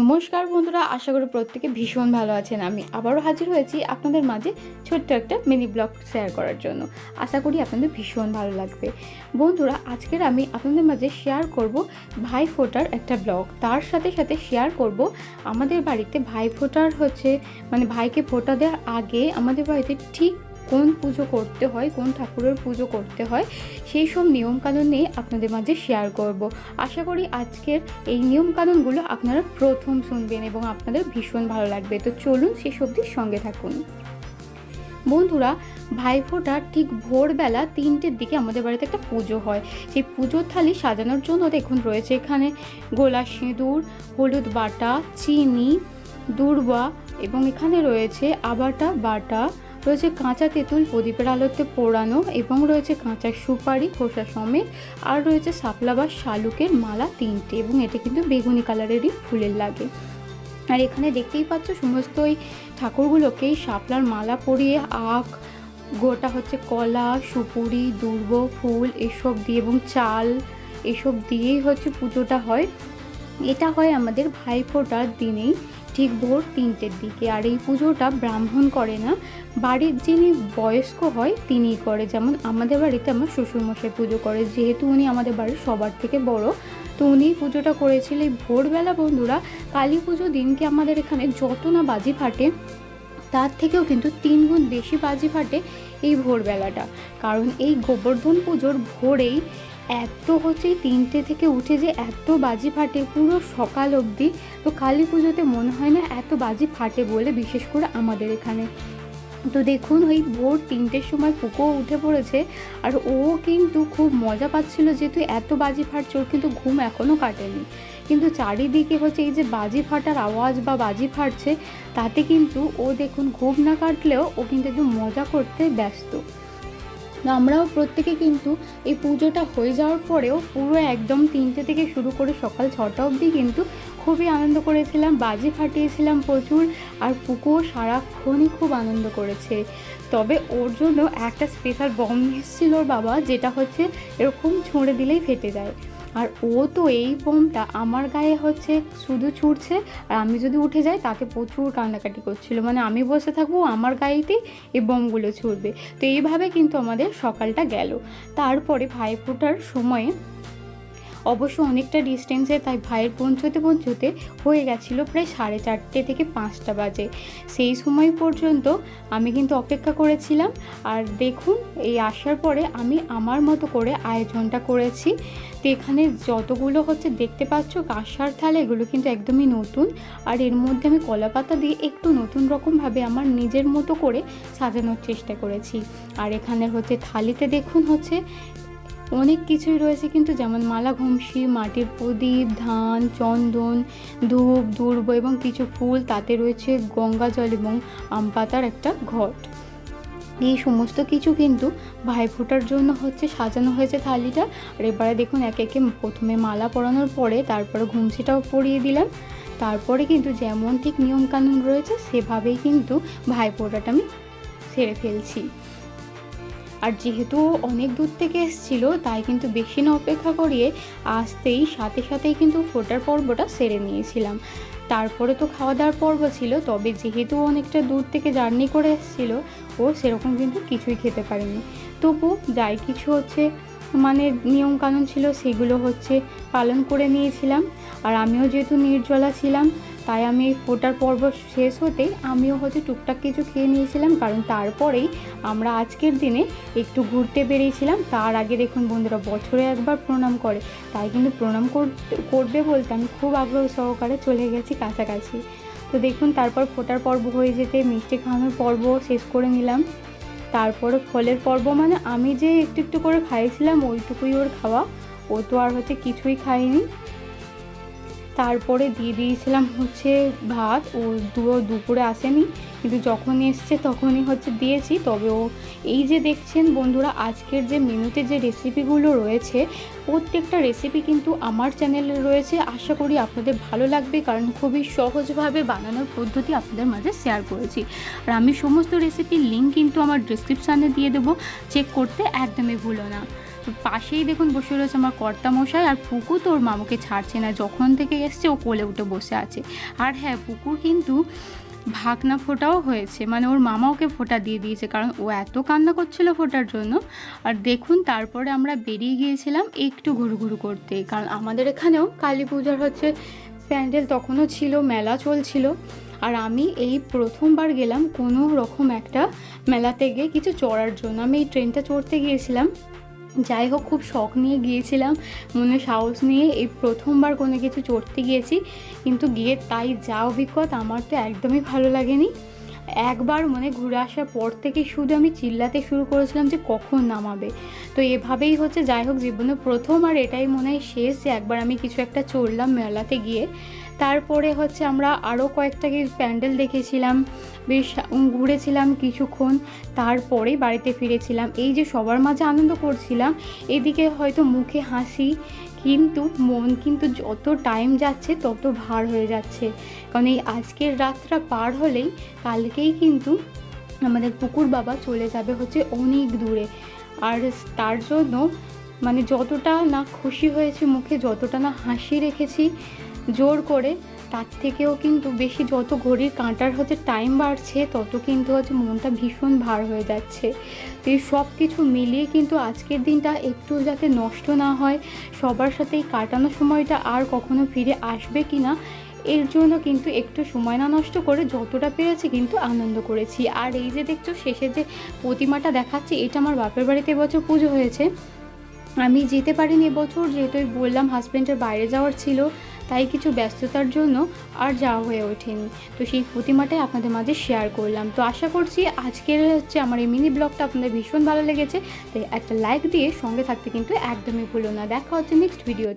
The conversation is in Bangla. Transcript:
নমস্কার বন্ধুরা, আশা করি প্রত্যেকে ভীষণ ভালো আছেন। আমি আবারও হাজির হয়েছি আপনাদের মাঝে ছোট্ট একটা মিনি ব্লগ শেয়ার করার জন্য। আশা করি আপনাদের ভীষণ ভালো লাগবে। বন্ধুরা, আজকের আমি আপনাদের মাঝে শেয়ার করব ভাই ফোটার একটা ব্লগ তার সাথে সাথে শেয়ার করব আমাদের বাড়িতে ভাই ফোটার হচ্ছে মানে ভাইকে ফোটা দেওয়ার আগে আমাদের বাড়িতে ঠিক কোন পুজো করতে হয়, কোন ঠাকুরের পুজো করতে হয়, সেই সব নিয়মকানুন নিয়ে আপনাদের মাঝে শেয়ার করব। আশা করি আজকের এই নিয়মকানুনগুলো আপনারা প্রথম শুনবেন এবং আপনাদের ভীষণ ভালো লাগবে। তো চলুন শেষ অবধির সঙ্গে থাকুন। বন্ধুরা ভাইফোঁটার ঠিক ভোরবেলা তিনটের দিকে আমাদের বাড়িতে একটা পুজো হয়। সেই পুজোর থালি সাজানোর জন্য দেখুন রয়েছে এখানে গোলা সিঁদুর, হলুদ বাটা, চিনি, দূর্বা এবং এখানে রয়েছে আবাটা, বাটা রয়েছে কাঁচা তেঁতুল, প্রদীপের আলোতে পোড়ানো এবং রয়েছে কাঁচা সুপারি, খোসা সমেত। আর রয়েছে শাপলা বা শালুকের মালা তিনটে এবং এটা কিন্তু বেগুনি কালারেরই ফুলের লাগে। আর এখানে দেখতেই পাচ্ছ সমস্ত ওই ঠাকুরগুলোকেই শাপলার মালা পরিয়ে আখ, গোটা হচ্ছে কলা, সুপুরি দুর্ব ফুল এসব দিয়ে এবং চাল এসব দিয়েই হচ্ছে পুজোটা হয়। এটা হয় আমাদের ভাইফোঁটার দিনেই। ঠিক ভোর তিনটের দিকে। আর এই পুজোটা ব্রাহ্মণ করে না, বাড়ির যিনি বয়স্ক হয় তিনিই করে। যেমন আমাদের বাড়িতে আমার শ্বশুরমশাই পুজো করে, যেহেতু উনি আমাদের বাড়ির সবার থেকে বড়, তো উনি পুজোটা করেছিল। এই ভোরবেলা বন্ধুরা, কালী পুজো দিনকে আমাদের এখানে যত না বাজি ফাটে, তার থেকেও কিন্তু তিন গুণ বেশি বাজি ফাটে এই ভোরবেলাটা। কারণ এই গোবর্ধন পুজোর ভোরেই এত হচ্ছে তিনটে থেকে উঠে যে এত বাজি ফাটে, পুরো সকাল অবধি। তো কালী পুজোতে মনে হয় না এত বাজি ফাটে বলে, বিশেষ করে আমাদের এখানে। তো দেখুন, ওই ভোর তিনটের সময় পুকো উঠে পড়েছে, আর ও কিন্তু খুব মজা পাচ্ছিল যেহেতু এত বাজি ফাটছে, ওর কিন্তু ঘুম এখনও কাটেনি। কিন্তু চারিদিকে হচ্ছে এই যে বাজি ফাটার আওয়াজ বা বাজি ফাটছে, তাতে কিন্তু ও দেখুন ঘুম না কাটলেও ও কিন্তু একদম মজা করতে ব্যস্ত। আমরাও প্রত্যেকে কিন্তু এই পুজোটা হয়ে যাওয়ার পরেও পুরো একদম তিনটে থেকে শুরু করে সকাল ছটা অবধি কিন্তু খুবই আনন্দ করেছিলাম, বাজি ফাটিয়েছিলাম প্রচুর আর পুকুর সারাক্ষণই খুব আনন্দ করেছে। তবে ওর জন্য একটা স্পেশাল বম এসেছিল ওর বাবা, যেটা হচ্ছে এরকম ছুঁড়ে দিলেই ফেটে যায়। আর ও তো এই বোমটা আমার গায়ে হচ্ছে, শুধু ছুটছে, আর আমি যদি উঠে যাই তাকে প্রচুর কান্নাকাটি করছিল। মানে আমি বসে থাকব আমার গায়েতেই এই বোমগুলো ছুটবে। তো এইভাবে কিন্তু আমাদের সকালটা গেল। তারপরে ভাই ফোটার সময়ে অবশ্য অনেকটা ডিস্টেন্সে তাই ভাইয়ের পৌঁছতে পৌঁছতে হয়ে গেছিল প্রায় সাড়ে চারটে থেকে পাঁচটা বাজে। সেই সময় পর্যন্ত আমি কিন্তু অপেক্ষা করেছিলাম। আর দেখুন, এই আসার পরে আমি আমার মতো করে আয়োজনটা করেছি। তো এখানে যতগুলো হচ্ছে দেখতে পাচ্ছ, কাঁসার থালা, এগুলো কিন্তু একদমই নতুন। আর এর মধ্যে আমি কলা পাতা দিয়ে একটু নতুন রকমভাবে আমার নিজের মতো করে সাজানোর চেষ্টা করেছি। আর এখানে হচ্ছে থালিতে দেখুন হচ্ছে অনেক কিছুই রয়েছে কিন্তু যেমন মালা ঘুমসি মাটির প্রদীপ, ধান, চন্দন, ধূপ, দুর্ব এবং কিছু ফুল তাতে রয়েছে গঙ্গা জল এবং আম পাতার একটা ঘট। এই সমস্ত কিছু কিন্তু ভাইফোঁটার জন্য হচ্ছে সাজানো হয়েছে থালিটা। আর এবারে দেখুন একে একে প্রথমে মালা পরানোর পরে তারপরে ঘুমসিটাও পরিয়ে দিলাম। তারপরে কিন্তু যেমন ঠিক নিয়মকানুন রয়েছে সেভাবেই কিন্তু ভাইফোঁটাটা আমি সেরে ফেলছি। আর যেহেতু অনেক দূর থেকে এসেছিল, তাই কিন্তু বেশি না অপেক্ষা করিয়ে আসতেই সাথে সাথেই কিন্তু ফোটার পর্বটা সেরে নিয়েছিলাম। তারপরে তো খাওয়া দাওয়ার পর্ব ছিল, তবে যেহেতু অনেকটা দূর থেকে জার্নি করে এসেছিল, ও সেরকম কিন্তু কিছুই খেতে পারেনি। তবু যাই কিছু হচ্ছে মানে নিয়মকানুন ছিল, সেগুলো হচ্ছে পালন করে নিয়েছিলাম। আর আমিও যেহেতু নির্জলা ছিলাম, তাই আমি ফোটার পর্ব শেষ হতেই আমিও হচ্ছে টুকটাক কিছু খেয়ে নিয়েছিলাম, কারণ তারপরেই আমরা আজকের দিনে একটু ঘুরতে বেরিয়েছিলাম। তার আগে দেখুন বন্ধুরা, বছরে একবার প্রণাম করে। তাই কিন্তু প্রণাম করবে বলতে আমি খুব আগ্রহ সহকারে চলে গেছি কাছাকাছি। তো দেখুন, তারপর ফোটার পর্ব হয়ে যেতে, মিষ্টি খাওয়ানোর পর্ব শেষ করে নিলাম। তারপরে ফলের পর্ব মানে আমি যে একটু একটু করে খাইয়েছিলাম, ওইটুকুই ওর খাওয়া। ও তো আর হচ্ছে কিছুই খায়নি। তারপরে দিয়ে দিয়েছিলাম হচ্ছে ভাত। ও দুপুরে আসেনি। কিন্তু যখন এসছে তখনই হচ্ছে দিয়েছি। তবে ও এই যে দেখছেন বন্ধুরা, আজকের যে মেনুতে যে রেসিপিগুলো রয়েছে, প্রত্যেকটা রেসিপি কিন্তু আমার চ্যানেলে রয়েছে। আশা করি আপনাদের ভালো লাগবে, কারণ খুবই সহজভাবে বানানোর পদ্ধতি আপনাদের মাঝে শেয়ার করেছি। আর আমি সমস্ত রেসিপির লিঙ্ক কিন্তু আমার ডিসক্রিপশানে দিয়ে দেবো। চেক করতে একদমই ভুলো না। পাশেই দেখুন বসে রয়েছে আমার কর্তা মশাই আর পুকু তোর মামুকে ছাড়ছে না। যখন থেকে এসছে ও কোলে উঠে বসে আছে। আর হ্যাঁ পুকুর কিন্তু ভাগনা ফোটাও হয়েছে। মানে ওর মামা ওকে ফোটা দিয়ে দিয়েছে, কারণ ও এত কান্না করছিল ফোটার জন্য। আর দেখুন, তারপরে আমরা বেরিয়ে গিয়েছিলাম একটু ঘুরুঘুরু করতে। কারণ আমাদের এখানেও কালী পূজার হচ্ছে প্যান্ডেল তখনও ছিল, মেলা চলছিল। আর আমি এই প্রথমবার গেলাম কোনো রকম একটা মেলাতে গিয়ে কিছু চড়ার জন্য। আমি এই ট্রেনটা চড়তে গিয়েছিলাম। যাই হোক, খুব শখ নিয়ে গিয়েছিলাম। মনে সাহস নিয়ে এই প্রথমবার কোনো কিছু চড়তে গিয়েছি। কিন্তু গিয়ে তাই যা অভিজ্ঞতা, আমার তো একদমই ভালো লাগেনি। একবার মনে ঘুরে আসার পর থেকে শুধু আমি চিল্লাতে শুরু করেছিলাম যে কখন নামাবে। তো এভাবেই হচ্ছে, যাই হোক, জীবনে প্রথম আর এটাই মনে হয় শেষ যে একবার আমি কিছু একটা চড়লাম মেলাতে গিয়ে। তারপরে হচ্ছে আমরা আরও কয়েকটা প্যান্ডেল দেখেছিলাম, বেশ ঘুরেছিলাম কিছুক্ষণ তারপরেই বাড়িতে ফিরেছিলাম। এই যে সবার মাঝে আনন্দ করছিলাম, এদিকে হয়তো মুখে হাসি, কিন্তু মন কিন্তু যত টাইম যাচ্ছে তত ভার হয়ে যাচ্ছে। কারণ এই আজকের রাতটা পার হলেই কালকেই কিন্তু আমাদের পুকুর বাবা চলে যাবে হচ্ছে অনেক দূরে। আর তার জন্য মানে যতটা না খুশি হয়েছে মুখে, যতটা না হাসি রেখেছি জোর করে, তার থেকেও কিন্তু বেশি যত ঘড়ির কাঁটার হচ্ছে টাইম বাড়ছে, তত কিন্তু হচ্ছে মনটা ভীষণ ভার হয়ে যাচ্ছে। তো এই সব কিছু মিলিয়ে কিন্তু আজকের দিনটা একটু যাতে নষ্ট না হয়, সবার সাথে এই কাটানো সময়টা আর কখনো ফিরে আসবে কি না এর জন্য কিন্তু একটু সময় না নষ্ট করে যতটা পেরেছি কিন্তু আনন্দ করেছি। আর এই যে দেখছ, শেষে যে প্রতিমাটা দেখাচ্ছি, এটা আমার বাপের বাড়িতে এবছর পুজো হয়েছে। আমি যেতে পারিনি এবছর, যেহেতু বললাম হাজব্যান্ডের বাইরে যাওয়ার ছিল। তাই কিছু ব্যস্ততার জন্য আর যাওয়া হয়ে ওঠেনি। তো সেই প্রতিমাটাই আপনাদের মাঝে শেয়ার করলাম। তো আশা করছি আজকের হচ্ছে আমার এই মিনি ব্লগটা আপনাদের ভীষণ ভালো লেগেছে। তাই একটা লাইক দিয়ে সঙ্গে থাকতে কিন্তু একদমই ভুলো না। দেখা হচ্ছে নেক্সট ভিডিও